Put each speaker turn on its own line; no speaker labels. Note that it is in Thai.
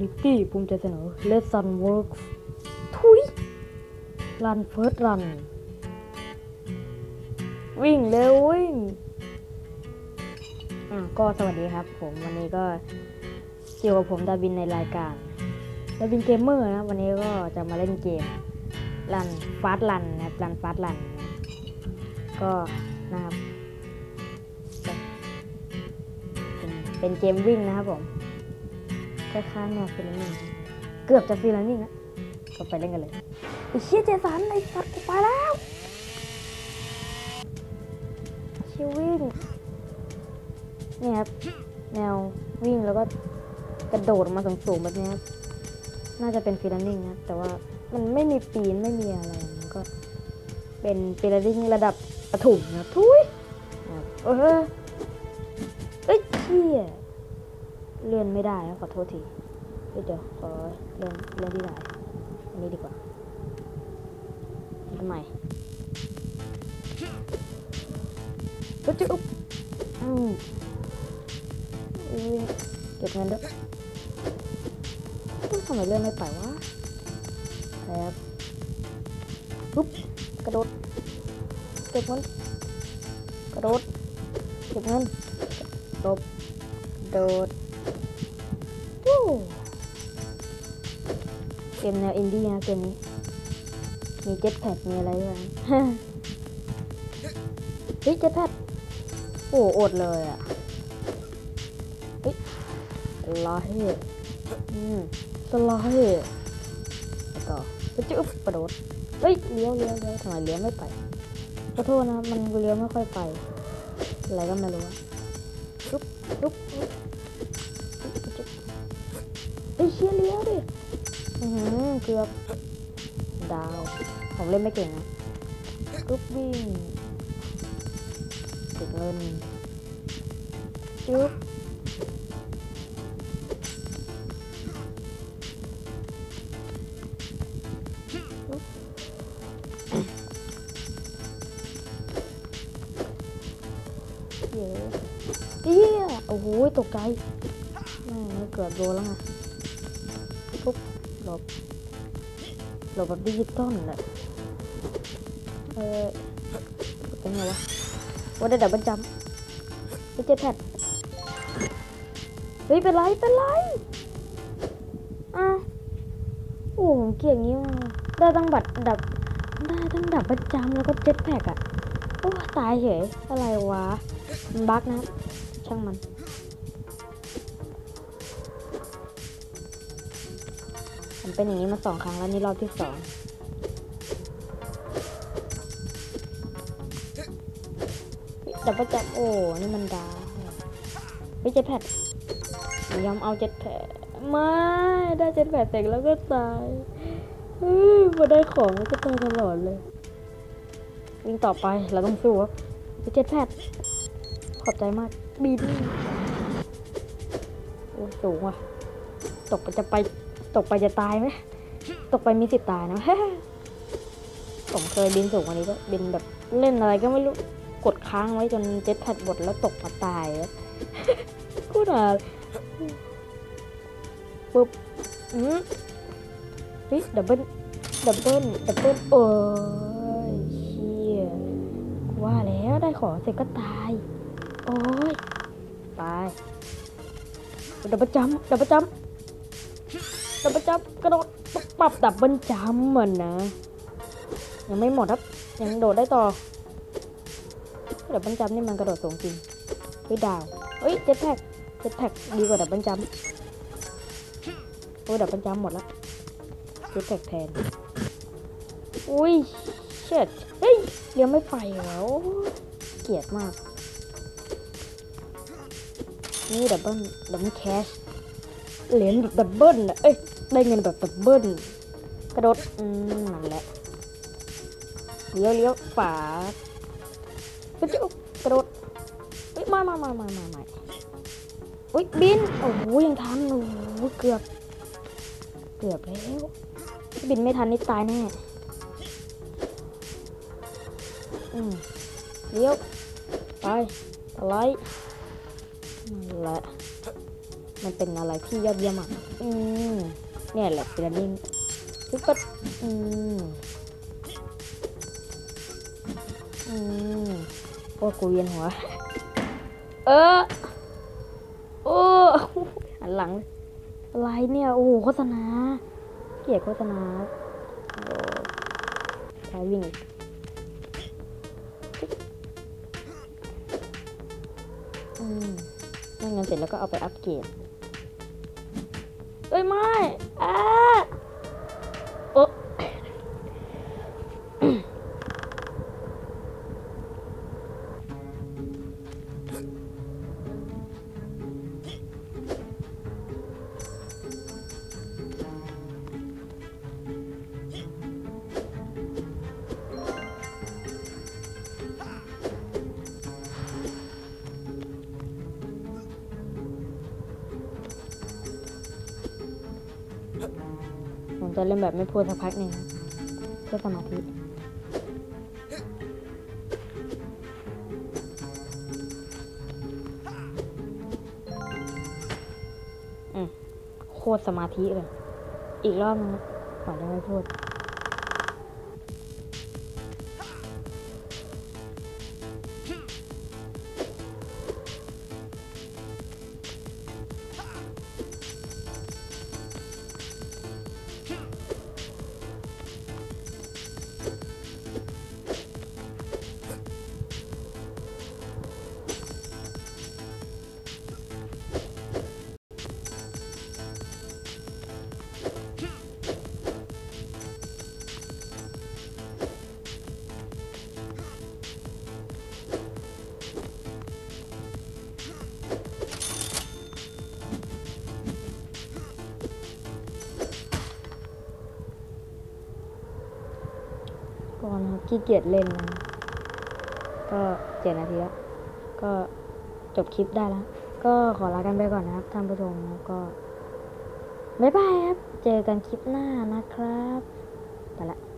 นิตี้ภูมิใจเสนอ Let Sun Works ทุยรันเฟิร์สรัน วิ่งเร็ววิ่ง อะก็สวัสดีครับ ผมวันนี้ก็อยู่กับผมดาบินในรายการดาบินเกมเมอร์นะวันนี้ก็จะมาเล่นเกมรันฟาสรันนะครับรันฟาสรันก็นะครับเป็นเกมวิ่งนะครับผม คล้ายๆแนวฟิลลิ่งเกือบจะฟิลลิ่งนะก็ไปเล่นกันเลยไอ้เชี่ยเจสันไอ้สัตว์กูไปแล้วเชี่ยวิ่งเนี่ยครับแนววิ่งแล้วก็กระโดดออกมาสูงๆแบบนี้ครับน่าจะเป็นฟีลลิ่งนะแต่ว่ามันไม่มีปีนไม่มีอะไรมันก็เป็นฟีลลิ่งระดับประถมนะทุยนะครับเออเอ้ยเชี่ย เลื่อนไม่ได้นะขอโทษทีเดี๋ยวขอเลื่อนเลื่อนที่ไหนอันนี้ดีกว่าทำไมก็จะอุ๊บอืมเก็บเงินด้วยทำไมเลื่อนไม่ไปวะครับปุ๊บกระโดดเก็บเงินกระโดดเก็บเงินตบโดด เกมแนวอินดี้นะเกมนี้ มีเจ็ตแพดมีอะไรด้วยเฮ้ยเจ็ตแพดโอ้อดเลยอะสไลด์อืมสลด์แล้วก็ไปจุ๊บกระโดดเฮ้ยเลี้ยวเลี้ยวเลี้ยวทำไมเลี้ยวไม่ไปขอโทษนะมันเลี้ยวไม่ค่อยไป อะไรก็ไม่รู้อะจุ๊บจุ๊บ ชี่ยเลี้ยวดิอือหือเกือบดาว ผมเล่นไม่เก่งนะจุ๊บวิ่งเก็บเงินจุ๊บเย้เอี้ยโอ้โหตกใจแม่เกือบโดนแล้วไง ปุ๊บหลบหลบแบบดิจิตอลเลยเออเป็นไงวะว่าได้ดับเบิลจัมป์ไม่เจ็ตแพดเฮ้ยเป็นไรเป็นไรอ้าวโอ้ผมเกลียดงี้มาได้ตั้งบัตรดับได้ตั้งดับเบิลจัมป์แล้วก็เจ็ตแพดอะโอ้ตายเฉยอะไรวะ มันบั๊กนะ ช่างมัน ผมเป็นอย่างนี้มาสองครั้งแล้วนี่รอบที่สองดับเบิลจับโอ้นี่มันดาวเฮ้ยเจ็ตแพดยอมเอาเจ็ตแพดไม่ได้เจ็ตแพดเสร็จแล้วก็ตายเฮ้ยพอได้ของแล้วก็ตายตลอดเลย วิ่งต่อไปเราต้องสู้ครับเฮ้ยเจ็ตแพดขอบใจมากบินโอ้สูงว่ะ ตกไปจะไป ตกไปจะตายไหมตกไปมีสิทธิ์ตายนะ ผมเคยบินสูงกว่านี้ก็บินแบบเล่นอะไรก็ไม่รู้กดค้างไว้จนเจ็ตแพดบดแล้วตกมาตายกูด่าปุ๊บอืมเฮ้ยดับเบิลดับเบิลดับเบิลเอ้ยเชี่ยว่าแล้วได้ของเสร็จก็ตาย โอ้ยตายดับเบิลจัมดับเบิลจัม ดับเบิลจัมกระโดดปุ๊บปับดับเบิลจัมเหมือนนะ ยังไม่หมดครับ ยังโดดได้ต่อดับเบิลจัมนี่มันกระโดดสูงจริงเฮ้ยดาวเฮ้ยเจ็ตแพ็กเจ็ตแพ็กดีกว่าดับเบิลจัมโอ้ยดับเบิลจัมหมดแล้วเจ็ตแพ็กแทนอุ้ยเช็ดเฮ้ยเลี้ยวไม่ไปแล้วเกลียดมากนี่ดับเบิลดับเบิลแคชเหรียญดับเบิลนะเอ้ย ได้เงินแบบดับเบิลกระโดด อืมนั่นแหละเลี้ยวเลี้ยวฝาก็จะกระโดดเฮ้ยมามามามามามาอุ้ยบิน โอ้โหยังทันโอ้โหเกือบ เกือบแล้วบินไม่ทันนี่ตายแน่ อืมเลี้ยว ไปอะไรนั่นแหละ มันเป็นอะไรที่ยอดเยี่ยมอะ อืม เนี่ยแหละเป็นนิ่งปึ๊บปั๊บอืมอืมโอ้กูเวียนหัว เออโอ้หันหลังเลยอะไรเนี่ย โอ้โหโฆษณา เกลียดโฆษณาใช้วิ่งอืมนั่นเงินเสร็จแล้วก็เอาไปอัปเกรด เอ้ยไม่อ่า จะเล่นแบบไม่พูดสักพักหนึ่งเพื่อสมาธิอืมโคตรสมาธิเลย อีกรอบนึงก่อนจะไม่พูด อนครับขี้เกียจเล่นนะก็เจ็ดนาทีแล้วก็จบคลิปได้แล้วก็ขอลากันไปก่อนนะครับท่านผู้ชมแล้วก็บ๊ายบายครับ เจอกันคลิปหน้านะครับ ไปละ